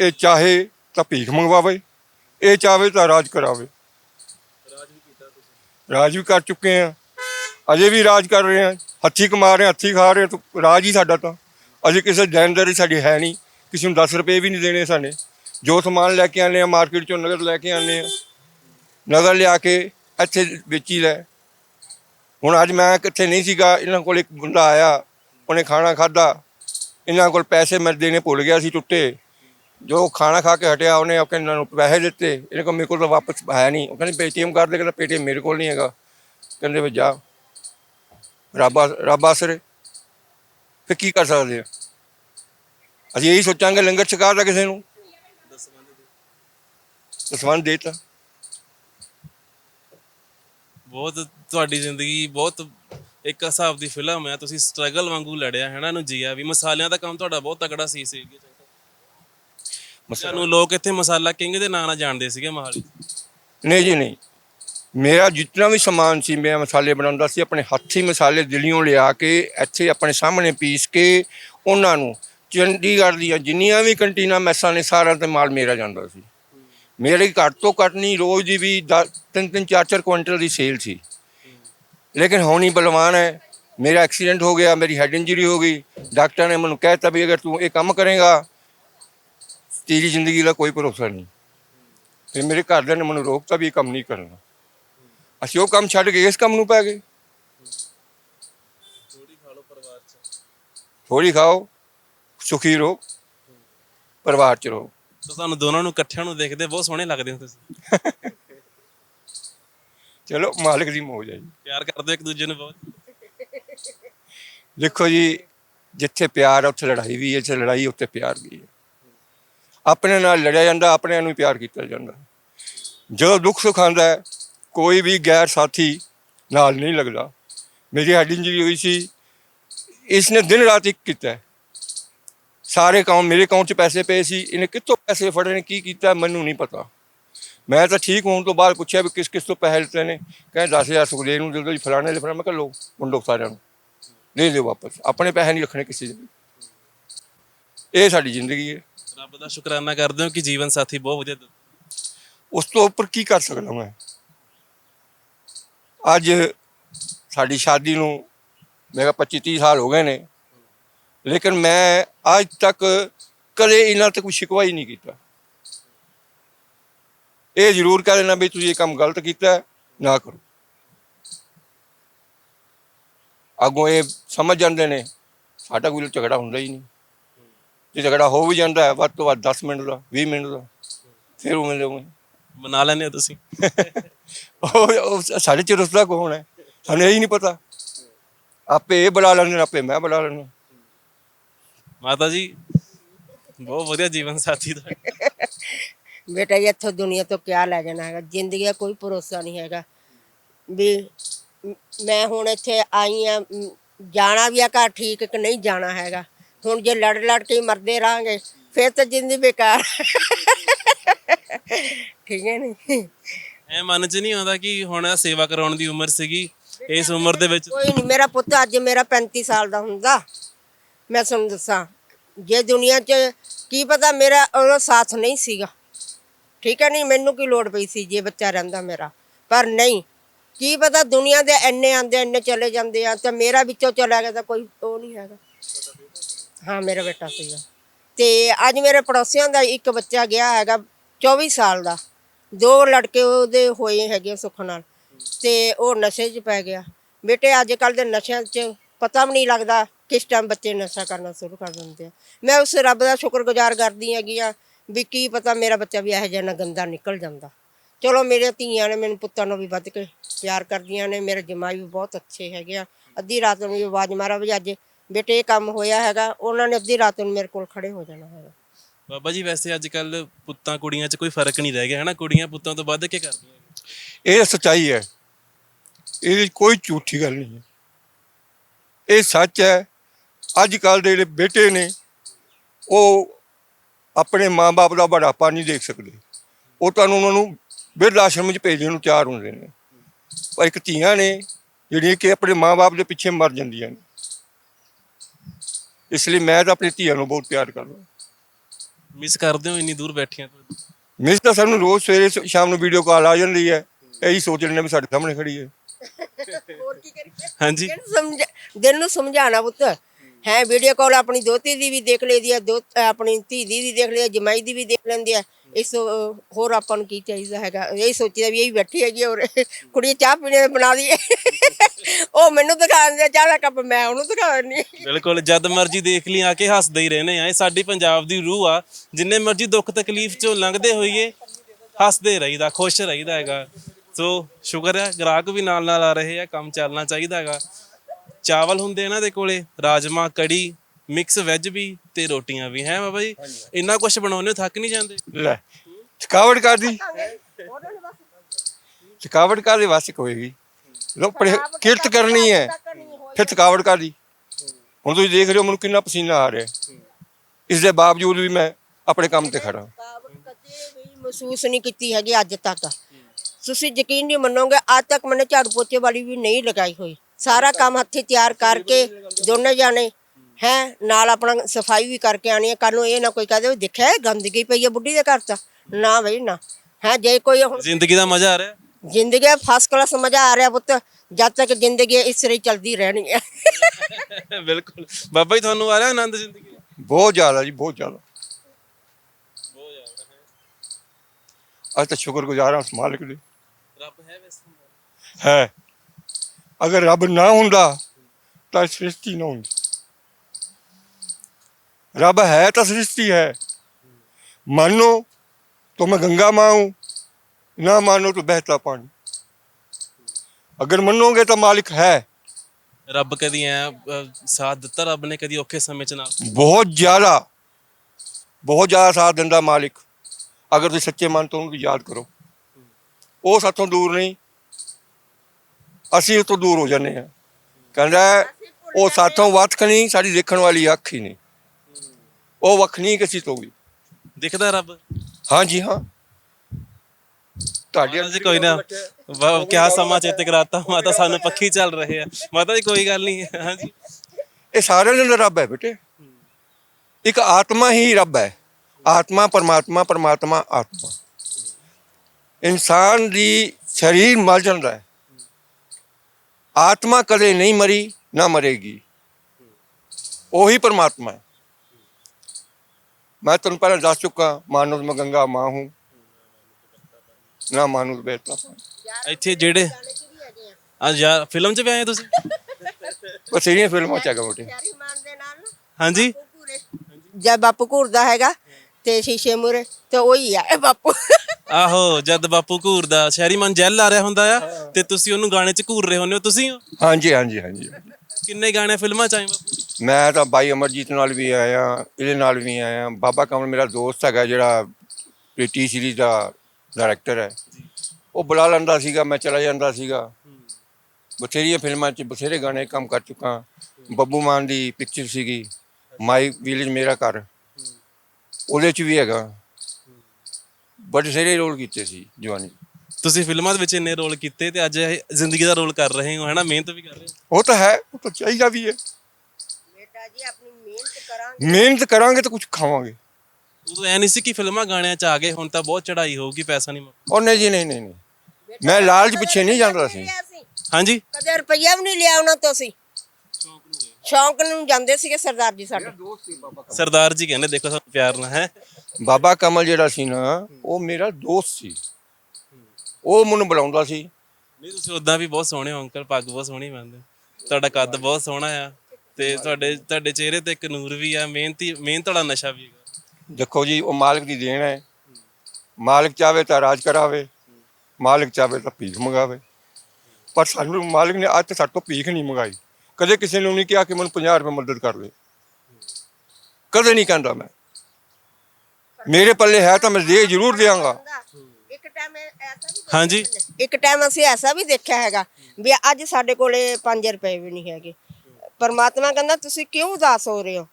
ਇਹ ਚਾਹੇ ਤਾਂ ਭੀਖ ਮੰਗਵਾਵੇ ਇਹ ਚਾਹੇ ਤਾਂ ਰਾਜ ਕਰਾਵੇ। ਰਾਜ ਵੀ ਕੀਤਾ ਤੁਸੀਂ? ਰਾਜ ਵੀ ਕਰ ਚੁੱਕੇ ਆ ਅਜੇ ਵੀ ਰਾਜ ਕਰ ਰਹੇ ਆ ਹੱਥੀ ਕਮਾ ਰਹੇ ਹੱਥੀ ਖਾ ਰਹੇ ਤਾਂ ਰਾਜ ਹੀ ਸਾਡਾ ਤਾਂ। ਅਜੇ ਕਿਸੇ ਦੇਣਦਾਰੀ ਸਾਡੀ ਹੈ ਨਹੀਂ। ਕਿਸੇ ਨੂੰ 10 ਰੁਪਏ ਵੀ ਨਹੀਂ ਦੇਣੇ ਸਾਨੇ ਜੋ ਸਮਾਨ ਲੈ ਕੇ ਆਨੇ ਆ, ਮਾਰਕੀਟ ਚੋਂ ਨਗਰ ਲੈ ਕੇ ਆਨੇ ਆ। ਨਗਰ ਲਿਆ ਕੇ ਇੱਥੇ ਵੇਚੀ ਲੈ ਹੁਣ ਅੱਜ ਮੈਂ ਕਿੱਥੇ ਨਹੀਂ ਸੀਗਾ, ਇਹਨਾਂ ਕੋਲ ਇੱਕ ਬੰਦਾ ਆਇਆ, ਉਹਨੇ ਖਾਣਾ ਖਾਦਾ ਇਹਨਾਂ ਕੋਲ ਪੈਸੇ ਮੈਂ ਦੇਣੇ ਭੁੱਲ ਗਿਆ ਸੀ ਟੁੱਟੇ। ਜੋ ਖਾਣਾ ਖਾ ਕੇ ਹਟਿਆ, ਉਹਨੇ ਆਪਣੇ ਇਹਨਾਂ ਨੂੰ ਪੈਸੇ ਦਿੱਤੇ। ਇਹਨਾਂ ਕੋਲ ਮੇਰੇ ਕੋਲ ਤਾਂ ਵਾਪਸ ਆਇਆ ਨਹੀਂ। ਉਹ ਕਹਿੰਦੇ, ਪੇਟੀਐਮ ਕਰ ਦੇ। ਕਹਿੰਦਾ, ਪੇਟੀਐਮ ਮੇਰੇ ਕੋਲ ਨਹੀਂ ਹੈਗਾ। ਕਹਿੰਦੇ, ਵੀ ਜਾ। ਰੱਬ ਆਸ- ਰੱਬ ਆਸਰੇ। ਫਿਰ ਕੀ ਕਰ ਸਕਦੇ ਆ? ਅਸੀਂ ਇਹੀ ਸੋਚਾਂਗੇ ਲੰਗਰ ਛਕਾ ਦਾ ਕਿਸੇ ਨੂੰ। ਦਸਵੰਦ ਦੇਤਾ। ਬਹੁਤ ਤੁਹਾਡੀ ਜ਼ਿੰਦਗੀ ਬਹੁਤ ਇੱਕ ਹਿਸਾਬ ਦੀ ਫਿਲਮ ਹੈ। ਤੁਸੀਂ ਸਟਰਗਲ ਵਾਂਗੂ ਲੜਿਆ ਹੈ ਨਾ ਨੂੰ ਜੀਆ ਵੀ ਮਸਾਲਿਆਂ ਦਾ ਕੰਮ ਤੁਹਾਡਾ ਬਹੁਤ ਤਕੜਾ ਸੀ ਸੀ। ਤੁਹਾਨੂੰ ਲੋਕ ਇੱਥੇ ਮਸਾਲਾ ਕਿੰਗ ਦੇ ਨਾਂ ਨਾਲ ਜਾਣਦੇ ਸੀਗੇ ਮਹਾਲੀ। ਨਹੀਂ ਜੀ ਨਹੀਂ। ਮੇਰਾ ਜਿੰਨਾ ਵੀ ਸਮਾਨ ਸੀ ਮੈਂ ਮਸਾਲੇ ਬਣਾਉਂਦਾ ਸੀ ਆਪਣੇ ਹੱਥੀ ਮਸਾਲੇ ਦਿੱਲੀੋਂ ਲਿਆ ਕੇ ਇੱਥੇ ਆਪਣੇ ਸਾਹਮਣੇ ਪੀਸ ਕੇ ਉਹਨਾਂ ਨੂੰ ਚੰਡੀਗੜ੍ਹ ਦੀਆਂ ਜਿੰਨੀਆਂ ਵੀ ਕੰਟੀਨਾਂ ਮੈਸਾਂ ਨੇ ਸਾਰਾ ਤੇ ਮਾਲ ਮੇਰਾ ਜਾਂਦਾ ਸੀ। ਮੇਰੇ ਘੱਟ ਤੋਂ ਘੱਟ ਨਹੀਂ ਰੋਜ਼ ਦੀ ਵੀ 3 3 4 4 ਕੁਇੰਟਲ ਦੀ ਸੇਲ ਸੀ। ਲੇਕਿਨ ਹੁਣ ਬਲਵਾਨ ਹੈ। ਮੇਰਾ ਐਕਸੀਡੈਂਟ ਹੋ ਗਿਆ ਮੇਰੀ ਹੈਡ ਇੰਜਰੀ ਹੋ ਗਈ। ਡਾਕਟਰ ਨੇ ਮੈਨੂੰ ਕਹਿਤਾ ਵੀ ਅਗਰ ਤੂੰ ਇਹ ਕੰਮ ਕਰੇਗਾ ਤੇਰੀ ਜ਼ਿੰਦਗੀ ਦਾ ਕੋਈ ਭਰੋਸਾ ਨਹੀਂ। ਫਿਰ ਮੇਰੇ ਘਰਦਿਆਂ ਨੇ ਮੈਨੂੰ ਰੋਕਤਾ ਵੀ ਇਹ ਕੰਮ ਨਹੀਂ ਕਰਨਾ। ਅਸੀਂ ਉਹ ਕੰਮ ਛੱਡ ਕੇ ਇਸ ਕੰਮ ਨੂੰ ਪੈ ਗਏ। ਥੋੜੀ ਖਾ ਲਓ ਪਰਿਵਾਰ ਚ। ਥੋੜੀ ਖਾਓ। ਸੁਖੀ ਰਹੋ ਪਰਿਵਾਰ ਚ ਰਹੋ। ਤਾਂ ਤੁਹਾਨੂੰ ਦੋਨਾਂ ਨੂੰ ਇਕੱਠਿਆਂ ਨੂੰ ਦੇਖਦੇ ਬਹੁਤ ਸੋਹਣੇ ਲੱਗਦੇ ਹੋ ਤੁਸੀਂ। ਚਲੋ ਮਾਲਕ ਦੀ ਮੌਜ ਹੈ ਜੀ। ਪਿਆਰ ਕਰਦੇ ਹੋ ਇੱਕ ਦੂਜੇ ਨੂੰ ਬਹੁਤ। ਦੇਖੋ ਜੀ ਜਿੱਥੇ ਪਿਆਰ ਹੈ ਉੱਥੇ ਲੜਾਈ ਵੀ ਹੈ ਜਿੱਥੇ ਲੜਾਈ ਉੱਥੇ ਪਿਆਰ ਵੀ ਹੈ। ਆਪਣੇ ਨਾਲ ਲੜਿਆ ਜਾਂਦਾ ਆਪਣੇ ਨੂੰ ਹੀ ਪਿਆਰ ਕੀਤਾ ਜਾਂਦਾ। ਜਦੋਂ ਦੁੱਖ ਸੁੱਖ ਆਉਂਦਾ ਹੈ ਕੋਈ ਵੀ ਗੈਰ ਸਾਥੀ ਨਾਲ ਨਹੀਂ ਲੱਗਦਾ। ਮੇਰੀ ਹੈਡ ਇੰਜਰੀ ਹੋਈ ਸੀ ਇਸਨੇ ਦਿਨ ਰਾਤ ਇੱਕ ਕੀਤਾ ਹੈ। ਸਾਰੇ ਅਕਾਊਂਟ ਮੇਰੇ ਅਕਾਊਂਟ 'ਚ ਪੈਸੇ ਪਏ ਸੀ ਇਹਨੇ ਕਿੱਥੋਂ ਪੈਸੇ ਫੜੇ ਨੇ ਕੀ ਕੀਤਾ ਮੈਨੂੰ ਨਹੀਂ ਪਤਾ। ਮੈਂ ਤਾਂ ਠੀਕ ਹੋਣ ਤੋਂ ਬਾਅਦ ਪੁੱਛਿਆ ਵੀ ਕਿਸ ਕਿਸ ਤੋਂ ਪੈਸੇ ਲਿੱਤੇ ਨੇ। ਕਹਿੰਦੇ 10000 ਸੁਖਦੇਵ ਨੂੰ ਦੇ ਦਿਓ ਜੀ ਫਲਾਣੇ ਦੇ ਫਲਾਣੇ। ਮੈਂ ਕਿਹਾ ਲਓ ਵੰਡੋ ਸਾਰਿਆਂ ਨੂੰ ਦੇ ਦਿਓ ਵਾਪਸ। ਆਪਣੇ ਪੈਸੇ ਨਹੀਂ ਰੱਖਣੇ ਕਿਸੇ ਦੇ ਇਹ ਸਾਡੀ ਜ਼ਿੰਦਗੀ ਹੈ। ਰੱਬ ਦਾ ਸ਼ੁਕਰਾਨਾ ਕਰਦੇ ਹੋ ਕਿ ਜੀਵਨ ਸਾਥੀ ਬਹੁਤ ਵਧੀਆ ਦਿੱਤਾ। ਉਸ ਤੋਂ ਉੱਪਰ ਕੀ ਕਰ ਸਕਦਾ ਮੈਂ? ਅੱਜ ਸਾਡੀ ਸ਼ਾਦੀ ਨੂੰ ਮੇਰਾ 25 30 ਸਾਲ ਹੋ ਗਏ ਨੇ। ਲੇਕਿਨ ਮੈਂ ਅੱਜ ਤੱਕ ਕਦੇ ਇਹਨਾਂ ਤੇ ਕੋਈ ਸ਼ਿਕਵਾ ਹੀ ਨਹੀਂ ਕੀਤਾ। ਇਹ ਜ਼ਰੂਰ ਕਹਿ ਦੇਣਾ ਵੀ ਤੁਸੀਂ ਇਹ ਕੰਮ ਗਲਤ ਕੀਤਾ ਨਾ ਕਰੋ। ਅੱਗੋਂ ਇਹ ਸਮਝ ਜਾਂਦੇ ਨੇ ਸਾਡਾ ਕੋਈ ਝਗੜਾ ਹੁੰਦਾ ਹੀ ਨਹੀਂ। ਜੇ ਝਗੜਾ ਹੋ ਵੀ ਜਾਂਦਾ ਹੈ ਵੱਧ ਤੋਂ ਵੱਧ 10 ਮਿੰਟ ਦਾ 20 ਮਿੰਟ ਦਾ ਫਿਰ ਉਵੇਂ ਦੇ ਉਵੇਂ। ਮਨਾ ਹੋ ਤੁਸੀਂ? ਉਹ ਉਹ ਸਾਡੇ ਚ ਕੌਣ ਹੈ? ਸਾਨੂੰ ਇਹ ਹੀ ਨਹੀਂ ਪਤਾ। ਆਪੇ ਇਹ ਬੁਲਾ ਨੇ ਆਪੇ ਮੈਂ ਬੁਲਾ ਲੈਂਦਾ। ਮਾਤਾ ਜੀ ਬਹੁਤ ਵਧੀਆ ਜੀਵਨ ਸਾਥੀ ਦਾ ਬੇਟਾ ਜੀ ਇੱਥੋਂ ਦੁਨੀਆ ਤੋਂ ਕਿਆ ਲੈ ਜਾਣਾ ਹੈਗਾ? ਜ਼ਿੰਦਗੀ ਦਾ ਕੋਈ ਭਰੋਸਾ ਨਹੀਂ ਹੈਗਾ। ਵੀ ਮ- ਹੁਣ ਇੱਥੇ ਆਈ ਆ ਜਾਣਾ ਵੀ ਆ ਘਰ ਠੀਕ ਕਿ ਨਹੀਂ ਜਾਣਾ ਹੈਗਾ। ਹੁਣ ਜੇ ਲੜ ਲੜ ਕੇ ਮਰਦੇ ਰਾਂਗੇ ਫਿਰ ਤਾਂ ਜ਼ਿੰਦਗੀ ਬੇਕਾਰ। ਠੀਕ ਹੈ ਨਹੀਂ? ਐ ਮਨ 'ਚ ਨਹੀਂ ਆਉਂਦਾ ਕਿ ਹੁਣ ਸੇਵਾ ਕਰਾਉਣ ਦੀ ਉਮਰ ਸੀਗੀ ਇਸ ਉਮਰ ਦੇ ਵਿੱਚ ਕੋਈ ਨਹੀਂ ਮੇਰਾ ਪੁੱਤ ਅੱਜ ਮੇਰਾ 35 ਸਾਲ ਦਾ ਹੁੰਦਾ। ਮੈਂ ਤੁਹਾਨੂੰ ਦੱਸਾਂ ਜੇ ਦੁਨੀਆ 'ਚ ਕੀ ਪਤਾ ਮੇਰਾ ਉਹਦਾ ਸਾਥ ਨਹੀਂ ਸੀਗਾ। ਠੀਕ ਹੈ ਨਹੀਂ ਮੈਨੂੰ ਕੀ ਲੋੜ ਪਈ ਸੀ ਜੇ ਬੱਚਾ ਰਹਿੰਦਾ ਮੇਰਾ। ਪਰ ਨਹੀਂ। ਕੀ ਪਤਾ ਦੁਨੀਆ ਦੇ ਇੰਨੇ ਆਂਦੇ ਇੰਨੇ ਚਲੇ ਜਾਂਦੇ ਆ ਤੇ ਮੇਰਾ ਵਿੱਚੋਂ ਚਲਾ ਗਿਆ ਤਾਂ ਕੋਈ ਉਹ ਨਹੀਂ ਹੈਗਾ। ਹਾਂ, ਮੇਰਾ ਬੇਟਾ ਸੀਗਾ। ਤੇ ਅੱਜ ਮੇਰੇ ਪੜੋਸੀਆਂ ਦਾ ਇੱਕ ਬੱਚਾ ਗਿਆ ਹੈਗਾ 24 ਸਾਲ ਦਾ। ਦੋ ਲੜਕੇ ਉਹਦੇ ਹੋਏ ਹੈਗੇ ਸੁੱਖ ਨਾਲ। ਤੇ ਉਹ ਨਸ਼ੇ 'ਚ ਪੈ ਗਿਆ। ਬੇਟੇ, ਅੱਜ ਕੱਲ ਦੇ ਨਸ਼ਿਆਂ 'ਚ ਪਤਾ ਵੀ ਨਹੀਂ ਲੱਗਦਾ ਕਿਸ ਟਾਈਮ ਬੱਚੇ ਨਸ਼ਾ ਕਰਨਾ ਸ਼ੁਰੂ ਕਰ ਦਿੰਦੇ ਆ। ਮੈਂ ਉਸ ਰੱਬ ਦਾ ਸ਼ੁਕਰਗੁਜ਼ਾਰ ਕਰਦੀ ਹੈਗੀ ਆ ਵੀ ਕੀ ਪਤਾ ਮੇਰਾ ਬੱਚਾ ਵੀ ਇਹੋ ਜਿਹਾ ਨਾ ਗੰਦਾ ਨਿਕਲ ਜਾਂਦਾ। ਚਲੋ ਮੇਰੇ ਧੀਆਂ ਨੇ ਮੈਨੂੰ ਪੁੱਤਾਂ ਨੂੰ ਵੀ ਵੱਧ ਕੇ ਪਿਆਰ ਕਰਦੀਆਂ ਨੇ ਮੇਰੇ ਜਮਾਈ ਵੀ ਬਹੁਤ ਅੱਛੇ ਹੈਗੇ ਆ। ਅੱਧੀ ਰਾਤ ਨੂੰ ਵੀ ਆਵਾਜ਼ ਮਾਰਾ ਵੀ ਅੱਜ ਬੇਟੇ ਇਹ ਕੰਮ ਹੋਇਆ ਹੈਗਾ ਉਹਨਾਂ ਨੇ ਅੱਧੀ ਰਾਤ ਨੂੰ ਮੇਰੇ ਕੋਲ ਖੜੇ ਹੋ ਜਾਣਾ ਹੈਗਾ। ਬਾਬਾ ਜੀ ਵੈਸੇ ਅੱਜ ਕੱਲ ਪੁੱਤਾਂ ਕੁੜੀਆਂ 'ਚ ਕੋਈ ਫ਼ਰਕ ਨਹੀਂ ਰਹਿ ਗਿਆ ਹੈ ਨਾ ਕੁੜੀਆਂ ਪੁੱਤਾਂ ਤੋਂ ਵੱਧ ਕੇ ਕਰਦੀਆਂ। ਇਹ ਸੱਚਾਈ ਹੈ। ਇਹਦੇ ਕੋਈ ਝੂਠੀ ਗੱਲ ਨਹੀਂ ਹੈ। ਇਹ ਸੱਚ ਹੈ ਅੱਜ ਕੱਲ ਦੇ ਜਿਹੜੇ ਬੇਟੇ ਨੇ ਉਹ ਆਪਣੇ ਮਾਂ-ਬਾਪ ਦਾ ਬੜਾਪਾ ਨਹੀਂ ਦੇਖ ਸਕਦੇ। ਉਹ ਤੁਹਾਨੂੰ ਉਹਨਾਂ ਨੂੰ ਬਿਰਧ ਆਸ਼ਰਮ 'ਚ ਭੇਜਣ ਨੂੰ ਤਿਆਰ ਹੁੰਦੇ ਨੇ। ਪਰ ਇੱਕ ਧੀਆਂ ਨੇ ਜਿਹੜੀਆਂ ਕਿ ਆਪਣੇ ਮਾਂ-ਬਾਪ ਦੇ ਪਿੱਛੇ ਮਰ ਜਾਂਦੀਆਂ ਨੇ। ਇਸ ਲਈ ਮੈਂ ਤਾਂ ਆਪਣੀ ਧੀਆਂ ਨੂੰ ਬਹੁਤ ਪਿਆਰ ਕਰਦਾ। ਮਿਸ ਕਰਦੇ ਹੋ ਇੰਨੀ ਦੂਰ ਬੈਠੀਆਂ ਤੋਂ? ਮਿਸ ਤਾਂ ਸਾਨੂੰ ਰੋਜ਼ ਸਵੇਰੇ ਸ਼ਾਮ ਨੂੰ ਵੀਡੀਓ ਕਾਲ ਆ ਜਾਂਦੀ ਹੈ। ਇਹੀ ਸੋਚ ਲੈਂਦੇ ਵੀ ਸਾਡੇ ਸਾਹਮਣੇ ਖੜੀ ਹੈ। ਹੋਰ ਕੀ ਕਰੀਏ? ਹਾਂਜੀ। ਦਿਨ ਨੂੰ ਸਮਝਾਣਾ ਪੁੱਤ। ਹੈ ਵੀਡੀਓ ਕਾਲ ਆਪਣੀ ਦੋਤੀ ਦੀ ਵੀ ਦੇਖ ਲਈਦੀ ਆ ਦੋ ਆਪਣੀ ਧੀ ਦੀ ਵੀ ਦੇਖ ਲਈ ਜਮਾਈ ਦੀ ਵੀ ਦੇਖ ਲੈਂਦੀ ਆ। ਇਸ ਹੋਰ ਆਪਾਂ ਨੂੰ ਕੀ ਚਾਹੀਦਾ ਹੈਗਾ? ਇਹ ਸੋਚੀਦਾ ਵੀ ਇਹ ਵੀ ਬੈਠੀ ਹੈਗੀ ਔਰ ਕੁੜੀ ਚਾਹ ਪੀਣੇ ਬਣਾ ਦਈਏ। ਉਹ ਮੈਨੂੰ ਦਿਖਾ ਦਿੰਦੇ ਆ ਚਾਹ ਦਾ ਕੱਪ ਮੈਂ ਉਹਨੂੰ ਦਿਖਾ ਦਿੰਦੀ ਹਾਂ। ਬਿਲਕੁਲ ਜਦ ਮਰਜ਼ੀ ਦੇਖ ਲਈ ਆ ਕੇ ਹੱਸਦੇ ਹੀ ਰਹਿੰਦੇ ਆ। ਇਹ ਸਾਡੀ ਪੰਜਾਬ ਦੀ ਰੂਹ ਆ। ਜਿੰਨੇ ਮਰਜ਼ੀ ਦੁੱਖ ਤਕਲੀਫ ਚੋਂ ਲੰਘਦੇ ਹੋਈਏ ਹੱਸਦੇ ਰਹੀਦਾ ਖੁਸ਼ ਰਹੀਦਾ ਹੈਗਾ। ਸੋ ਸ਼ੁਕਰ ਹੈ ਗ੍ਰਾਹਕ ਵੀ ਨਾਲ ਨਾਲ ਆ ਰਹੇ ਆ ਕੰਮ ਚੱਲਣਾ ਚਾਹੀਦਾ ਹੈਗਾ। ਚਾਵਲ ਹੁੰਦੇ ਇਹਨਾਂ ਦੇ ਕੋਲੇ ਰਾਜਮਾ ਕੜੀ ਮਿਕਸ ਵੈਜ ਵੀ ਤੇ ਰੋਟੀਆਂ ਵੀ ਹੈ ਬਾਬਾ ਜੀ? ਇੰਨਾ ਕੁਝ ਬਣਾਉਂਦੇ ਹੋ, ਥੱਕ ਨਹੀਂ ਜਾਂਦੇ? ਲੈ ਥਕਾਵਟ ਕਰਦੀ ਥਕਾਵਟ ਕਾਦੇ ਵਾਸਤੇ ਹੋਏਗੀ ਲੋ ਪੜ੍ਹੇ ਕਿਰਤ ਕਰਨੀ ਹੈ। ਫਿਰ ਥਕਾਵਟ ਕਾਦੀ ਹੁਣ ਤੁਸੀਂ ਦੇਖ ਰਹੇ ਹੋ ਮੈਨੂੰ ਕਿੰਨਾ ਪਸੀਨਾ ਆ ਰਿਹਾ। ਇਸ ਦੇ ਬਾਵਜੂਦ ਵੀ ਮੈਂ ਆਪਣੇ ਕੰਮ ਤੇ ਖੜਾ ਥਕਾਵਟ ਕਦੇ ਵੀ ਮਹਿਸੂਸ ਨਹੀਂ ਕੀਤੀ ਹੈਗੀ ਅੱਜ ਤੱਕ। ਤੁਸੀਂ ਯਕੀਨ ਨਹੀਂ ਮੰਨੋਗੇ ਅੱਜ ਤੱਕ ਮੈंने ਝਾੜੂ ਪੋਚੇ ਵਾਲੀ ਵੀ ਨਹੀਂ ਲਗਾਈ ਹੋਈ। ਸਾਰਾ ਕੰਮ ਹੱਥੀ ਤਿਆਰ ਕਰਕੇ ਦੋਨੇ ਜਾਣੇ ਹੈ ਨਾਲ ਆਪਣਾ ਸਫ਼ਾਈ ਵੀ ਕਰਕੇ ਆਣੀ ਹੈ। ਕੱਲ ਨੂੰ ਇਹ ਨਾ ਕੋਈ ਕਹਦੇ ਵੀ ਦੇਖਿਆ ਇਹ ਗੰਦਗੀ ਪਈ ਹੈ ਬੁੱਢੀ ਦੇ ਘਰ ਤਾਂ? ਨਾ ਬਈ ਨਾ। ਹੈ ਜੇ ਕੋਈ ਹੁਣ ਜ਼ਿੰਦਗੀ ਦਾ ਮਜ਼ਾ ਆ ਰਿਹਾ? ਜ਼ਿੰਦਗੀ ਫਸਟ ਕਲਾਸ ਮਜ਼ਾ ਆ ਰਿਹਾ ਪੁੱਤ। ਜਦ ਤੱਕ ਜ਼ਿੰਦਗੀ ਹੈ, ਇਸ ਤਰ੍ਹਾਂ ਹੀ ਚੱਲਦੀ ਰਹਿਣੀ ਹੈ। ਬਿਲਕੁਲ। ਬਾਬਾ ਜੀ ਤੁਹਾਨੂੰ ਆ ਰਿਹਾ ਆਨੰਦ ਜ਼ਿੰਦਗੀ ਦਾ? ਬਹੁਤ ਜ਼ਿਆਦਾ ਜੀ ਬਹੁਤ ਜ਼ਿਆਦਾ। ਅੱਜ ਤਾਂ ਸ਼ੁਕਰਗੁਜ਼ਾਰ ਹਾਂ ਉਸ ਮਾਲਕ ਦੇ। ਰੱਬ ਹੈ ਵੈਸੇ। ਹੈ। ਅਗਰ ਰੱਬ ਨਾ ਹੁੰਦਾ ਤਾਂ ਸ੍ਰਿਸ਼ਟੀ ਨਾ ਹੁੰਦੀ ਰੱਬ है तो सृष्टि है मानो तो मैं गंगा माँ हूं ना मानो तो बहता पानी अगर मनोगे तो मालिक है ਰੱਬ ਕਦੀ ਐ ਸਾਥ ਦਿੱਤਾ ਰੱਬ ਨੇ ਕਦੀ ਔਖੇ ਸਮੇਂ ਚ ਨਾਲ बहुत ज्यादा बहुत ज्यादा साथ ਦਿੰਦਾ ਮਾਲਿਕ ਅਗਰ ਤੁਸੀਂ ਸੱਚੇ ਮਨ ਤੋਂ ਉਹਨੂੰ ਯਾਦ ਕਰੋ ਉਹ ਸਾਥੋਂ ਦੂਰ ਨਹੀਂ ਅਸੀਂ ਤੋਂ ਦੂਰ ਹੋ ਜਾਂਦੇ ਆ ਕਹਿੰਦਾ ਉਹ ਸਾਥੋਂ ਵੱਖ ਨਹੀਂ ਸਾਡੀ ਦੇਖਣ ਵਾਲੀ ਅੱਖ ਹੀ ਨਹੀਂ। ਉਹ ਵੱਖ ਨਹੀਂ ਕਿਸੇ ਤੋਂ ਵੀ। ਦਿਖਦਾ ਰੱਬ? ਹਾਂਜੀ ਹਾਂ। ਤੁਹਾਡੇ ਜੀ ਕੋਈ ਨਾ। ਵਾਹ ਕਿਆ ਸਮਾਂ ਚੇਤੇ ਕਰਾਤਾ। ਮਾਤਾ ਸਾਨੂੰ ਪੱਖੀ ਚੱਲ ਰਹੇ ਆ। ਮਾਤਾ ਜੀ ਕੋਈ ਗੱਲ ਨਹੀਂ। ਹਾਂਜੀ। ਇਹ ਸਾਰਿਆਂ ਦੇ ਅੰਦਰ ਰੱਬ ਹੈ ਬੇਟੇ। ਇੱਕ ਆਤਮਾ ਹੀ ਰੱਬ ਹੈ। ਆਤਮਾ ਪਰਮਾਤਮਾ ਪਰਮਾਤਮਾ ਆਤਮਾ। ਇਨਸਾਨ ਦੀ ਸਰੀਰ ਮਰ ਜਾਂਦਾ ਹੈ। ਆਤਮਾ ਕਦੇ ਨਹੀਂ ਮਰੀ ਨਾ ਮਰੇਗੀ। ਉਹੀ ਪਰਮਾਤਮਾ ਹੈ। ਮੈਂ ਤੁਹਾਨੂੰ ਪਹਿਲਾਂ ਦੱਸ ਚੁੱਕਾ ਮਾਨਵ ਮੈਂ ਗੰਗਾ ਮਾਂ ਹੂੰ। ਨਾ ਮਾਨਵ ਬੇਟਾ। ਇੱਥੇ ਜਿਹੜੇ ਅੱਜ ਯਾਰ ਫਿਲਮ 'ਚ ਵੀ ਆਏ ਤੁਸੀਂ? ਬਥੇਰੀਆਂ ਫਿਲਮਾਂ ਚ ਹੈਗਾ ਬੇਟੇ ਹਾਂਜੀ। ਜਦ ਬਾਪੂ ਘੂਰਦਾ ਹੈਗਾ ਤੇ ਸ਼ੀਸ਼ੇ ਮੂਰੇ ਤੇ ਉਹੀ ਆ ਇਹ ਬਾਪੂ। ਆਹੋ ਜਦ ਬਾਪੂ ਘੂਰਦਾ ਸ਼ਹਿਰੀ ਮਨ ਜੈਲ ਆ ਰਿਹਾ ਹੁੰਦਾ ਆ ਤੇ ਤੁਸੀਂ ਉਹਨੂੰ ਗਾਣੇ 'ਚ ਘੂਰ ਰਹੇ ਹੁੰਦੇ ਹੋ ਤੁਸੀਂ ਹੋ? ਹਾਂਜੀ ਹਾਂਜੀ ਹਾਂਜੀ। ਕਿੰਨੇ ਗਾਣੇ ਫਿਲਮਾਂ 'ਚ ਆਏ ਬਾਪੂ? ਮੈਂ ਤਾਂ ਬਾਈ ਅਮਰਜੀਤ ਨਾਲ ਵੀ ਆਇਆ ਇਹਦੇ ਨਾਲ ਵੀ ਆਇਆ। ਬਾਬਾ ਕਮਲ ਮੇਰਾ ਦੋਸਤ ਹੈਗਾ ਜਿਹੜਾ ਟੀ ਸੀਰੀਜ਼ ਦਾ ਡਾਇਰੈਕਟਰ ਹੈ। ਉਹ ਬੁਲਾ ਲੈਂਦਾ ਸੀਗਾ ਮੈਂ ਚਲਾ ਜਾਂਦਾ ਸੀਗਾ। ਬਥੇਰੀਆਂ ਫਿਲਮਾਂ 'ਚ ਬਥੇਰੇ ਗਾਣੇ ਕੰਮ ਕਰ ਚੁੱਕਾ। ਬੱਬੂ ਮਾਨ ਦੀ ਪਿਕਚਰ ਸੀਗੀ ਮਾਈ ਵਿਲੇਜ ਮੇਰਾ ਘਰ। ਉਹਦੇ 'ਚ ਵੀ ਹੈਗਾ। ਬਥੇਰੇ ਰੋਲ ਕੀਤੇ ਸੀ ਜਵਾਨੀ। 'ਚ। ਤੁਸੀਂ ਫਿਲਮਾਂ ਦੇ ਵਿੱਚ ਇੰਨੇ ਰੋਲ ਕੀਤੇ ਤੇ ਅੱਜ ਇਹ ਜ਼ਿੰਦਗੀ ਦਾ ਰੋਲ ਕਰ ਰਹੇ ਹੋ ਹੈਨਾ? ਮਿਹਨਤ ਵੀ ਕਰ ਰਹੇ ਹੋ। ਉਹ ਤਾਂ ਹੈ ਉਹ ਤਾਂ ਚਾਹੀਦਾ ਵੀ ਹੈ। ਹੈ ਜੀ ਆਪਣੀ ਮਿਹਨਤ ਕਰਾਂਗੇ। ਮਿਹਨਤ ਕਰਾਂਗੇ ਤਾਂ ਕੁਝ ਖਾਵਾਂਗੇ। ਉਦੋਂ ਐ ਨਹੀਂ ਸੀ ਕਿ ਫਿਲਮਾਂ ਗਾਣਿਆਂ ਚ ਆ ਗਏ ਹੁਣ ਤਾਂ ਬਹੁਤ ਚੜਾਈ ਹੋਊਗੀ ਪੈਸਾ ਨਹੀਂ ਮੁੱਕ- ਉਹ ਨਹੀਂ ਜੀ ਨਹੀਂ ਨਹੀਂ ਨਹੀਂ। ਮੈਂ ਲਾਲਚ ਪਿੱਛੇ ਨਹੀਂ ਜਾਂਦਾ ਸੀ। ਹਾਂਜੀ? ਕਦੇ ਰੁਪਈਆ ਵੀ ਨਹੀਂ ਲਿਆ ਉਹਨਾਂ ਤੋਂ ਅਸੀਂ। ਸ਼ੌਂਕ ਨੂੰ ਜਾਂਦੇ ਸੀਗੇ ਸਰਦਾਰ ਜੀ ਸਾਡੇ। ਸਰਦਾਰ ਜੀ ਕਹਿੰਦੇ ਦੇਖੋ ਸਾਨੂੰ ਪਿਆਰ ਨਾਲ ਹੈ? ਬਾਬਾ ਕਮਲ ਜਿਹੜਾ ਸੀ ਨਾ ਉਹ ਮੇਰਾ ਦੋਸਤ ਸੀ। ਉਹ ਮੈਨੂੰ ਬੁਲਾਉਂਦਾ ਸੀ। ਨਹੀਂ ਤੁਸੀਂ ਉਦਾਂ ਵੀ ਬਹੁਤ ਸੋਹਣੇ ਹੋ ਅੰਕਲ। ਪੱਗ ਬਹੁਤ ਸੋਹਣੀ ਬੰਨਦੇ। ਤੁਹਾਡਾ ਕੱਦ ਬਹੁਤ ਸੋਹਣਾ ਆ ਤੇ ਤੁਹਾਡੇ ਤੁਹਾਡੇ ਚਿਹਰੇ ਤੇ ਇੱਕ ਨੂਰ ਵੀ ਆ। ਮਿਹਨਤੀ ਮਿਹਨਤ ਵਾਲਾ ਨਸ਼ਾ ਵੀ ਹੈਗਾ। ਦੇਖੋ ਜੀ ਉਹ ਮਾਲਕ ਦੀ ਦੇਣ ਹੈ। ਮਾਲਕ ਚਾਵੇ ਤਾਂ ਰਾਜ ਕਰਾਵੇ। ਮਾਲਕ ਚਾਵੇ ਤਾਂ ਭੀਖ ਮੰਗਾਵੇ। ਪਰ ਸਾਨੂੰ ਮਾਲਕ ਨੇ ਅੱਜ ਤੱਕ ਸਾਡੇ ਤੋਂ ਭੀਖ ਨਹੀਂ ਮੰਗਾਈ। ਕਦੇ ਕਿਸੇ ਨੂੰ ਨਹੀਂ ਕਿਹਾ ਕਿ ਮੈਨੂੰ 50 ਰੁਪਏ ਮਦਦ ਕਰ ਦੇ। ਕਦੇ ਨਹੀਂ ਕਹਿੰਦਾ ਮੈਂ। ਮੇਰੇ ਪੱਲੇ ਹੈ ਤਾਂ ਮੈਂ ਦੇ ਜ਼ਰੂਰ ਦਿਆਂਗਾ। ਇੱਕ ਟਾਈਮ ਐਸਾ ਵੀ ਹਾਂਜੀ। ਇੱਕ ਟਾਈਮ ਅਸੀਂ ਐਸਾ ਵੀ ਦੇਖਿਆ ਹੈਗਾ ਵੀ ਅੱਜ ਸਾਡੇ ਕੋਲੇ 5 ਰੁਪਏ ਵੀ ਨਹੀਂ ਹੈਗੇ। ਪਰਮਾਤਮਾ ਕਹਿੰਦਾ ਤੁਸੀਂ ਕਿਉਂ ਉਦਾਸ ਹੋ ਰਹੇ ਹੋ?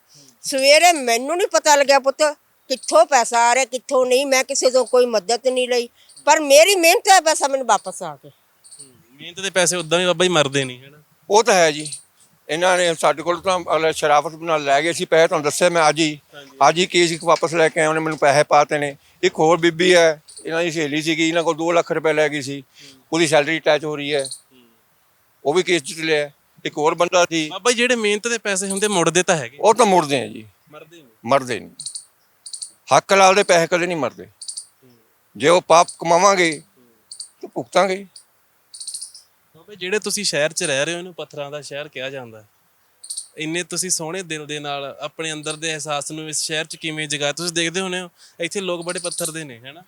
ਸਵੇਰੇ ਮੈਨੂੰ ਨਹੀਂ ਪਤਾ ਲੱਗਿਆ ਪੁੱਤ ਕਿੱਥੋਂ ਪੈਸਾ ਆ ਰਿਹਾ ਕਿੱਥੋਂ ਨਹੀਂ। ਮੈਂ ਕਿਸੇ ਤੋਂ ਕੋਈ ਮਦਦ ਨਹੀਂ ਲਈ। ਪਰ ਮੇਰੀ ਮਿਹਨਤ ਦਾ ਪੈਸਾ ਮੈਨੂੰ ਵਾਪਸ ਆ ਗਿਆ ਮਿਹਨਤ ਦੇ ਪੈਸੇ ਉਦਾਂ ਵੀ ਬਾਬਾ ਜੀ ਮਰਦੇ ਨਹੀਂ ਹੈਨਾ ਉਹ ਤਾਂ ਹੈ ਜੀ। ਇਹਨਾਂ ਨੇ ਸਾਡੇ ਕੋਲ ਤਾਂ ਅਗਲੇ ਸ਼ਰਾਫਤ ਨਾਲ ਲੈ ਗਏ ਸੀ ਪੈਸੇ ਤੁਹਾਨੂੰ ਦੱਸਿਆ ਮੈਂ ਅੱਜ ਹੀ। ਅੱਜ ਹੀ ਕੇਸ ਇੱਕ ਵਾਪਸ ਲੈ ਕੇ ਆਏ ਉਹਨੇ ਮੈਨੂੰ ਪੈਸੇ ਪਾਤੇ ਨੇ। ਇੱਕ ਹੋਰ ਬੀਬੀ ਹੈ ਇਹਨਾਂ ਦੀ ਸਹੇਲੀ ਸੀਗੀ ਇਹਨਾਂ ਕੋਲ 2 ਲੱਖ ਰੁਪਏ ਲੈ ਗਈ ਸੀ। ਉਹਦੀ ਸੈਲਰੀ ਅਟੈਚ ਹੋ ਰਹੀ ਹੈ। ਉਹ ਵੀ ਕੇਸ ਜਿੱਤ ਲਿਆ। ਇੱਕ ਹੋਰ ਬੰਦਾ ਸੀ। ਬਾਬਾ ਜਿਹੜੇ ਮਿਹਨਤ ਦੇ ਪੈਸੇ ਹੁੰਦੇ ਮੁੜਦੇ ਤਾਂ ਹੈਗੇ। ਉਹ ਤਾਂ ਮੁੜਦੇ ਆ ਜੀ। ਮਰਦੇ ਨਹੀਂ। ਮਰਦੇ ਨਹੀਂ। ਹੱਕ ਲਾਲ ਦੇ ਪੈਸੇ ਕਦੇ ਨਹੀਂ ਮਰਦੇ। ਜੇ ਉਹ ਪਾਪ ਕਮਾਵਾਂਗੇ ਤਾਂ ਭੁਗਤਾਂਗੇ। ਬਾਬਾ ਜਿਹੜੇ ਤੁਸੀਂ ਸ਼ਹਿਰ 'ਚ ਰਹਿ ਰਹੇ ਹੋ, ਇਹਨੂੰ ਪੱਥਰਾਂ ਦਾ ਸ਼ਹਿਰ ਕਿਹਾ ਜਾਂਦਾ ਹੈ। ਇੰਨੇ ਤੁਸੀਂ ਸੋਹਣੇ ਦਿਲ ਦੇ ਨਾਲ ਆਪਣੇ ਅੰਦਰ ਦੇ ਅਹਿਸਾਸ ਨੂੰ ਇਸ ਸ਼ਹਿਰ 'ਚ ਕਿਵੇਂ ਜਗਾ ਤੁਸੀਂ ਦੇਖਦੇ ਹੋਣੇ ਹੋ, ਇੱਥੇ ਲੋਕ ਬੜੇ ਪੱਥਰ ਦੇ ਨੇ, ਹੈਨਾ?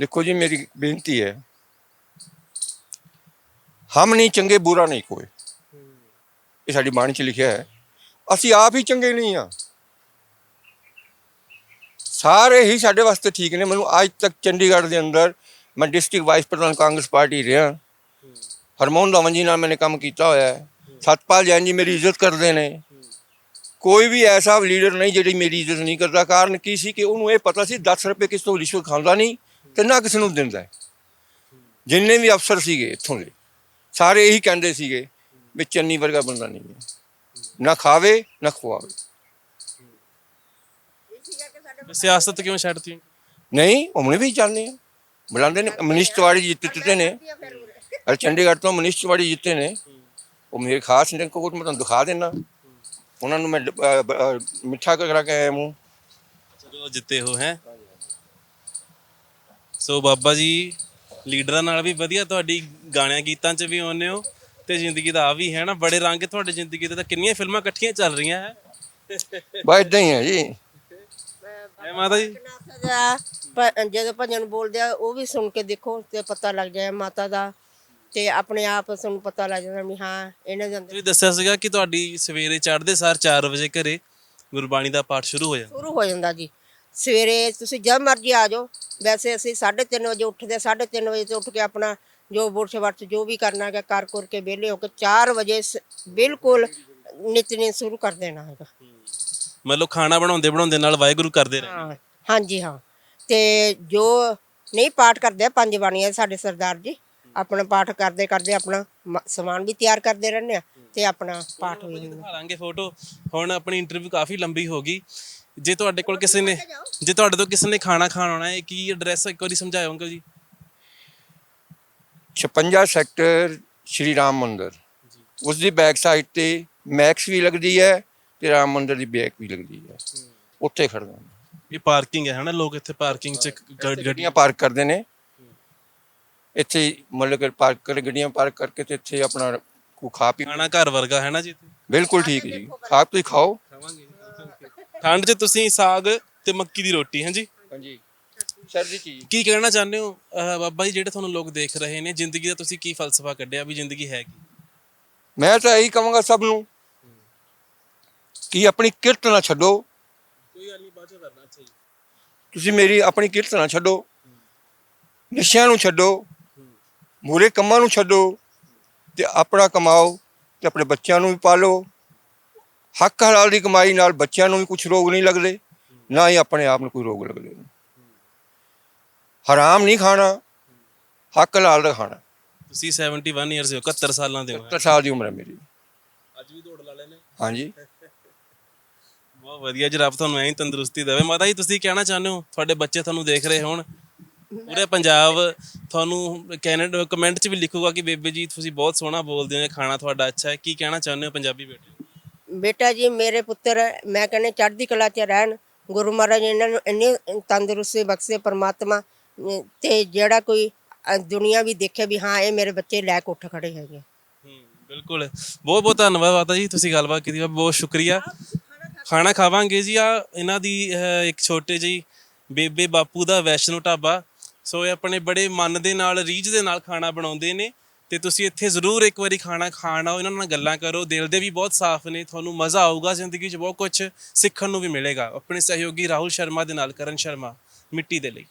ਦੇਖੋ ਜੀ, ਮੇਰੀ ਬੇਨਤੀ ਹੈ, ਹਮ ਨਹੀਂ ਚੰਗੇ, ਬੁਰਾ ਨਹੀਂ ਕੋਈ। ਇਹ ਸਾਡੀ ਬਾਣੀ 'ਚ ਲਿਖਿਆ ਹੈ, ਅਸੀਂ ਆਪ ਹੀ ਚੰਗੇ ਨਹੀਂ ਆ ਸਾਰੇ ਹੀ ਸਾਡੇ ਵਾਸਤੇ ਠੀਕ ਨੇ, ਮੈਨੂੰ ਅੱਜ ਤੱਕ ਚੰਡੀਗੜ੍ਹ ਦੇ ਅੰਦਰ ਮੈਂ ਡਿਸਟ੍ਰਿਕਟ ਵਾਈਸ ਪ੍ਰਧਾਨ ਕਾਂਗਰਸ ਪਾਰਟੀ ਰਿਹਾ। ਹਰਮੋਹਨ ਧਵਨ ਜੀ ਨਾਲ ਮੈंने ਕੰਮ ਕੀਤਾ ਹੋਇਆ ਹੈ। ਸਤਪਾਲ ਜੈਨ ਜੀ ਮੇਰੀ ਇੱਜ਼ਤ ਕਰਦੇ ਨੇ। ਕੋਈ ਵੀ ਐਸਾ ਲੀਡਰ ਨਹੀਂ ਜਿਹੜੀ ਮੇਰੀ ਇੱਜ਼ਤ ਨਹੀਂ ਕਰਦਾ। ਕਾਰਨ ਕੀ ਸੀ ਕਿ ਉਹਨੂੰ ਇਹ ਪਤਾ ਸੀ 10 ਰੁਪਏ ਕਿਸ ਤੋਂ ਰਿਸ਼ਵਤ ਖਾਂਦਾ ਨਹੀਂ ਤੇ ਨਾ ਕਿਸੇ ਨੂੰ ਦਿੰਦਾ। ਜਿੰਨੇ ਵੀ ਅਫਸਰ ਸੀਗੇ ਇੱਥੋਂ ਦੇ ਸਾਰੇ ਇਹੀ ਕਹਿੰਦੇ ਸੀਗੇ ਵੀ ਚੰਨੀ ਵਰਗਾ ਬੰਦਾ ਨਹੀਂ ਹੈ। ਨਾ ਖਾਵੇ ਨਾ ਖਵਾਵੇ। ਸਿਆਸਤ ਕਿਉਂ ਛੱਡਤੀ? ਨਹੀਂ ਉਹਨੇ ਵੀ ਚੱਲਦੇ ਆ। ਬੁਲਾਉਂਦੇ ਨੇ ਮਨੀਸ਼ ਤਿਵਾੜੀ ਜਿੱਤੇ ਨੇ। ਅਰ ਚੰਡੀਗੜ੍ਹ ਤੋਂ ਮਨੀਸ਼ ਤਿਵਾੜੀ ਜਿੱਤੇ ਨੇ। ਉਹ ਮੇਰੇ ਖਾਸ ਨੇ ਕੋਟ ਮੈਂ ਤੁਹਾਨੂੰ ਦਿਖਾ ਦੇਣਾ ਉਹਨਾਂ ਨੂੰ ਮੈਂ ਮਿੱਠਾ ਕਰਾ ਕੇ ਆਇਆ ਮੂੰਹ। ਚਲੋ ਜਿੱਤੇ ਹੋ ਹੈ। ਸੋ ਬਾਬਾ ਜੀ ਲੀਡਰਾਂ ਨਾਲ ਵੀ ਵਧੀਆ ਤੁਹਾਡੀ ਗਾਣਿਆਂ ਗੀਤਾਂ 'ਚ ਵੀ ਆਉਂਦੇ ਹੋ ਤੇ ਜ਼ਿੰਦਗੀ ਦਾ ਆ ਵੀ ਹੈ ਨਾ ਬੜੇ ਰੰਗ ਤੁਹਾਡੀ ਜ਼ਿੰਦਗੀ ਦੇ ਤਾਂ ਕਿੰਨੀਆਂ ਫਿਲਮਾਂ ਇਕੱਠੀਆਂ ਚੱਲ ਰਹੀਆਂ ਹੈ। ਬਸ ਇਦਾਂ ਹੀ ਹੈ ਜੀ। ਹੈ ਮਾਤਾ ਜੀ। ਨਾਥ ਦਾ ਭ- ਜਦੋਂ ਭਜਨ ਬੋਲਦੇ ਆ ਉਹ ਵੀ ਸੁਣ ਕੇ ਦੇਖੋ ਤੇ ਪਤਾ ਲੱਗ ਜਾਏ ਮਾਤਾ ਦਾ। ਤੇ ਆਪਣੇ ਆਪ ਤੁਹਾਨੂੰ ਪਤਾ ਲੱਗ ਜਾਂਦਾ ਵੀ ਹਾਂ ਇਹਨਾਂ ਦੇ ਅੰਦਰ ਤੁਸੀਂ ਦੱਸਿਆ ਸੀਗਾ ਕਿ ਤੁਹਾਡੀ ਸਵੇਰੇ ਚੜ੍ਹਦੇ ਸਾਰ 4 ਵਜੇ ਘਰੇ ਗੁਰਬਾਣੀ ਦਾ ਪਾਠ ਸ਼ੁਰੂ ਹੋ ਜਾਂਦਾ। ਸ਼ੁਰੂ ਹੋ ਜਾਂਦਾ ਜੀ। ਸਵੇਰੇ ਤੁਸੀਂ ਜਦ ਮਰਜ਼ੀ ਆ ਜਾਓ। ਵੈਸੇ ਅਸੀਂ 3:30 ਵਜੇ ਉੱਠਦੇ 3:30 ਵਜੇ ਤੋਂ ਉੱਠ ਕੇ ਆਪਣਾ ਜੋ ਬੁਰਸ਼ ਵਰਤ ਜੋ ਵੀ ਕਰਨਾ ਹੈਗਾ ਕਰ ਕਰ ਕੇ ਵਿਹਲੇ ਹੋ ਕੇ 4 ਵਜੇ ਸ- ਬਿਲਕੁਲ ਨਿਤਨੇ ਸ਼ੁਰੂ ਕਰ ਦੇਣਾ ਹੈਗਾ। ਮਤਲਬ ਖਾਣਾ ਬਣਾਉਂਦੇ ਬਣਾਉਂਦੇ ਨਾਲ ਵਾਹਿਗੁਰੂ ਕਰਦੇ ਰਹੇ। ਹਾਂ ਹਾਂਜੀ ਹਾਂ। ਤੇ ਜੋ ਨਹੀਂ ਪਾਠ ਕਰਦੇ ਆ, ਪੰਜ ਬਾਣੀਆਂ ਸਾਡੇ ਸਰਦਾਰ ਜੀ ਆਪਣਾ ਪਾਠ ਕਰਦੇ ਕਰਦੇ ਆਪਣਾ ਮ- ਸਮਾਨ ਵੀ ਤਿਆਰ ਕਰਦੇ ਰਹਿੰਦੇ ਆ ਤੇ ਆਪਣਾ ਪਾਠ ਵੀ ਦਿਖਾ ਲਾਂਗੇ ਫੋਟੋ ਹੁਣ ਆਪਣੀ ਇੰਟਰਵਿਊ ਕਾਫੀ ਲੰਬੀ ਹੋ ਗਈ। ਜੇ ਤੁਹਾਡੇ ਕੋਲ ਕਿਸੇ ਨੇ ਜੇ ਤੁਹਾਡੇ ਤੋਂ ਕਿਸੇ ਨੇ ਖਾਣਾ ਖਾਣ ਆਉਣਾ ਹੈ ਕੀ ਐਡਰੈਸ ਇੱਕ ਵਾਰੀ ਸਮਝਾਇਓ ਅੰਕਲ ਜੀ? 56 ਸੈਕਟਰ ਸ਼੍ਰੀ ਰਾਮ ਮੰਦਿਰ। ਉਸ ਦੀ ਬੈਕ ਸਾਈਡ ਤੇ ਮੈਕਸ ਵੀ ਲੱਗਦੀ ਹੈ ਤੇ ਰਾਮ ਮੰਦਿਰ ਦੀ ਬੈਕ ਵੀ ਲੱਗਦੀ ਹੈ। ਉੱਥੇ ਖੜਦਾ। ਇਹ ਪਾਰਕਿੰਗ ਹੈ ਹਨਾ ਲੋਕ ਇੱਥੇ ਪਾਰਕਿੰਗ 'ਚ ਗੱਡੀਆਂ ਪਾਰਕ ਕਰਦੇ ਨੇ। ਇੱਥੇ ਹੀ ਮਤਲਬ ਕਿ ਪਾਰਕ ਕਰ ਗੱਡੀਆਂ ਪਾਰਕ ਕਰਕੇ ਤੇ ਇੱਥੇ ਆਪਣਾ ਕੋ ਖਾ ਪੀ ਖਾਣਾ ਘਰ ਵਰਗਾ ਹੈ ਨਾ ਜੀ ਬਿਲਕੁਲ ਠੀਕ ਹੈ ਜੀ। ਖਾ ਤੁਸੀਂ ਖਾਓ। ਖਾਵਾਂਗੇ ਠੰਡ 'ਚ ਤੁਸੀਂ ਸਾਗ ਤੇ ਮੱਕੀ ਦੀ ਰੋਟੀ ਹਾਂਜੀ? ਹਾਂਜੀ। ਸਰਦੀ ਚੀਜ਼ ਕੀ ਕਹਿਣਾ ਚਾਹੁੰਦੇ ਹੋ? ਬਾਬਾ ਜੀ ਜਿਹੜੇ ਤੁਹਾਨੂੰ ਲੋਕ ਦੇਖ ਰਹੇ ਨੇ ਜ਼ਿੰਦਗੀ ਦਾ ਤੁਸੀਂ ਕੀ ਫਲਸਫਾ ਕੱਢਿਆ ਵੀ ਜ਼ਿੰਦਗੀ ਹੈ ਕੀ? ਮੈਂ ਤਾਂ ਇਹੀ ਕਹਾਂਗਾ ਸਭ ਨੂੰ ਕਿ ਆਪਣੀ ਕਿਰਤ ਨਾ ਛੱਡੋ। ਕੋਈ ਗੱਲ ਨਹੀਂ ਬਾਅਦ 'ਚ ਕਰਨਾ ਜੀ। ਤੁਸੀਂ ਮੇਰੀ ਆਪਣੀ ਕਿਰਤ ਨਾ ਛੱਡੋ। ਨਸ਼ਿਆਂ ਨੂੰ ਛੱਡੋ। ਮੂਰੇ ਕੰਮਾਂ ਨੂੰ ਛੱਡੋ ਤੇ ਆਪਣਾ ਕਮਾਓ ਤੇ ਆਪਣੇ ਬੱਚਿਆਂ ਨੂੰ ਵੀ ਪਾਲੋ। ਹੱਕ ਹਲਾਲ ਦੀ ਕਮਾਈ ਨਾਲ ਬੱਚਿਆਂ ਨੂੰ ਵੀ ਕੁਝ ਰੋਗ ਨਹੀਂ ਲੱਗਦੇ ਨਾ ਹੀ ਆਪਣੇ ਆਪ ਨੂੰ ਕੋਈ ਰੋਗ ਲੱਗਦੇ। ਹਰਾਮ ਨਹੀਂ ਖਾਣਾ ਹੱਕ ਹਲਾਲ ਦਾ ਖਾਣਾ। ਤੁਸੀਂ 71 ਇਅਰਸ ਹੋ 71 ਸਾਲਾਂ ਦੇ ਹੋ। 70 ਸਾਲ ਦੀ ਉਮਰ ਹੈ ਮੇਰੀ। ਅੱਜ ਵੀ ਦੌੜ ਲਾ ਲੈਨੇ ਹਾਂਜੀ। ਬਹੁਤ ਵਧੀਆ ਜੀ ਰੱਬ ਤੁਹਾਨੂੰ ਐਂ ਤੰਦਰੁਸਤੀ ਦੇਵੇ। ਮਾਤਾ ਜੀ ਤੁਸੀਂ ਕਹਿਣਾ ਚਾਹੁੰਦੇ ਹੋ ਤੁਹਾਡੇ ਬੱਚੇ ਤੁਹਾਨੂੰ ਦੇਖ ਰਹੇ ਹੋਣ। ਪੂਰੇ ਪੰਜਾਬ ਤੁਹਾਨੂੰ ਕੈਨੇਡਾ ਕਮੈਂਟ 'ਚ ਵੀ ਲਿਖੂਗਾ ਕਿ ਬੇਬੇ ਜੀ ਤੁਸੀਂ ਬਹੁਤ ਸੋਹਣਾ ਬੋਲਦੇ ਹੋ ਖਾਣਾ ਤੁਹਾਡਾ ਅੱਛਾ ਹੈ। ਕੀ ਕਹਿਣਾ ਚਾਹੁੰਦੇ ਹੋ ਪੰਜਾਬੀ ਬੇਟੇ? ਨੂੰ? ਬੇਟਾ ਜੀ ਮੇਰੇ ਪੁੱਤਰ ਮੈਂ ਕਹਿੰਦੇ ਚੜ੍ਹਦੀ ਕਲਾ 'ਚ ਰਹਿਣ। ਗੁਰੂ ਮਹਾਰਾਜ ਇਹਨਾਂ ਨੂੰ ਇੰਨੀ ਤੰਦਰੁਸਤੀ ਬਖਸ਼ੇ ਪਰਮਾਤਮਾ ਅਮ, ਤੇ ਜਿਹੜਾ ਕੋਈ ਅ, ਦੁਨੀਆ ਵੀ ਦੇਖੇ ਵੀ ਹਾਂ ਇਹ ਮੇਰੇ ਬੱਚੇ ਲੈ ਕੇ ਉੱਠ ਖੜੇ ਹੈਗੇ। ਹੂੰ ਬਿਲਕੁਲ। ਬਹੁਤ ਬਹੁਤ ਧੰਨਵਾਦ ਮਾਤਾ ਜੀ ਤੁਸੀਂ ਗੱਲਬਾਤ ਕੀਤੀ ਬਹੁਤ ਸ਼ੁਕਰੀਆ। ਖਾਣਾ ਖਾਵਾਂਗੇ ਜੀ ਆ ਇਹਨਾਂ ਦੀ ਅਹ, ਇੱਕ ਛੋਟੇ ਜਿਹੀ ਬੇਬੇ ਬਾਪੂ ਦਾ ਵੈਸ਼ਨੋ ਢਾਬਾ। ਸੋ ਇਹ ਆਪਣੇ ਬੜੇ ਮਨ ਦੇ ਨਾਲ, ਰੀਝ ਦੇ ਨਾਲ ਖਾਣਾ ਬਣਾਉਂਦੇ ਨੇ ਤੇ ਤੁਸੀਂ ਇੱਥੇ ਜ਼ਰੂਰ ਇੱਕ ਵਾਰੀ ਖਾਣਾ ਖਾਣ ਆਓ ਇਹਨਾਂ ਨਾਲ ਗੱਲਾਂ ਕਰੋ, ਦਿਲ ਦੇ ਵੀ ਬਹੁਤ ਸਾਫ਼ ਨੇ, ਤੁਹਾਨੂੰ ਮਜ਼ਾ ਆਊਗਾ, ਜ਼ਿੰਦਗੀ 'ਚ ਬਹੁਤ ਕੁਝ ਸਿੱਖਣ ਨੂੰ ਵੀ ਮਿਲੇਗਾ। ਆਪਣੇ ਸਹਿਯੋਗੀ ਰਾਹੁਲ ਸ਼ਰਮਾ ਦੇ ਨਾਲ, ਕਰਨ ਸ਼ਰਮਾ, ਮਿੱਟੀ ਦੇ ਲਈ।